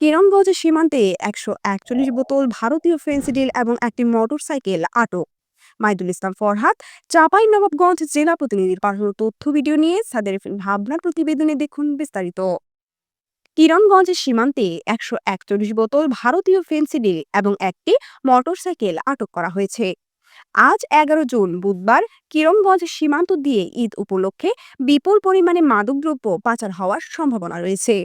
কিরণগঞ্জ সীমান্তে একশো একচল্লিশ বোতল ভারতীয় ফেন্সিডিল এবং একটি মোটরসাইকেল আটক। মাইদুল ইসলাম ফরহাদ, চাপাই নবাবগঞ্জ জেলা প্রতিনিধির পাঠানো তথ্য ভিডিও নিয়ে সাদের ভাবনার প্রতিবেদনে দেখুন বিস্তারিত। কিরণগঞ্জ সীমান্তে একশো একচল্লিশ বোতল ভারতীয় ফেন্সিডিল এবং একটি মোটরসাইকেল আটক করা হয়েছে। আজ এগারো জুন বুধবার কিরণগঞ্জ সীমান্ত দিয়ে ঈদ উপলক্ষে বিপুল পরিমাণে মাদকদ্রব্য পাচার হওয়ার সম্ভাবনা রয়েছে।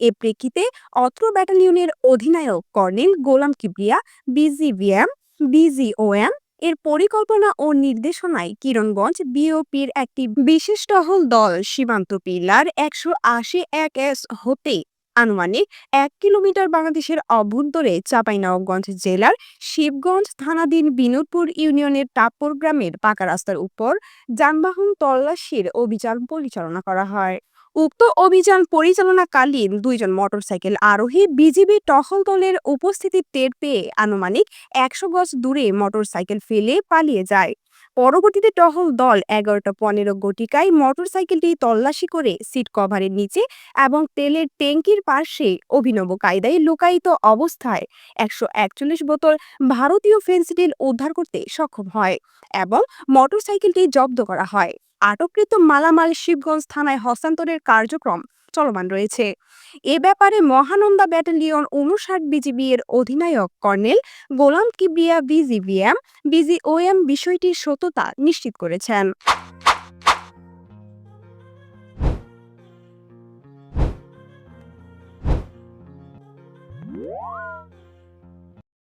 এ প্রেক্ষিতে অত্র ব্যাটালিয়নের অধিনায়ক কর্নেল গোলাম কিবরিয়া বিজিবিএম বিজিওএম এর পরিকল্পনা ও নির্দেশনায় কিরণগঞ্জ বিওপির একটি বিশেষ টহল দল সীমান্ত পিলার একশো আশি এক এস হতে আনুমানিক এক কিলোমিটার বাংলাদেশের অভ্যন্তরে চাঁপাইনবাবগঞ্জ জেলার শিবগঞ্জ থানাধীন বিনোদপুর ইউনিয়নের টাপ্পর গ্রামের পাকা রাস্তার উপর যানবাহন তল্লাশির অভিযান পরিচালনা করা হয়। উক্ত অভিযান পরিচালনাকালীন দুইজন মোটরসাইকেল আরোহী বিজিবি টহল দলের উপস্থিতি টের পেয়ে আনুমানিক একশো গজ দূরে মোটরসাইকেল ফেলে পালিয়ে যায়। পরবর্তীতে টহল দল এগারোটা পনেরো গটিকায় মোটরসাইকেলটি তল্লাশি করে সিট কভারের নিচে এবং তেলের ট্যাঙ্কির পাশে অভিনব কায়দায় লুকায়িত অবস্থায় একশো একচল্লিশ বোতল ভারতীয় ফেন্সিডিল উদ্ধার করতে সক্ষম হয় এবং মোটরসাইকেলটি জব্দ করা হয়। আটককৃত মালামাল শিবগঞ্জ থানায় হস্তান্তরের কার্যক্রম চলমান রয়েছে। এ ব্যাপারে মহানন্দা ব্যাটালিয়ন উনষাট বিজিবি এর অধিনায়ক কর্নেল গোলাম কিবরিয়া বিজিবিএম বিজিওএম বিষয়টির সততা নিশ্চিত করেছেন।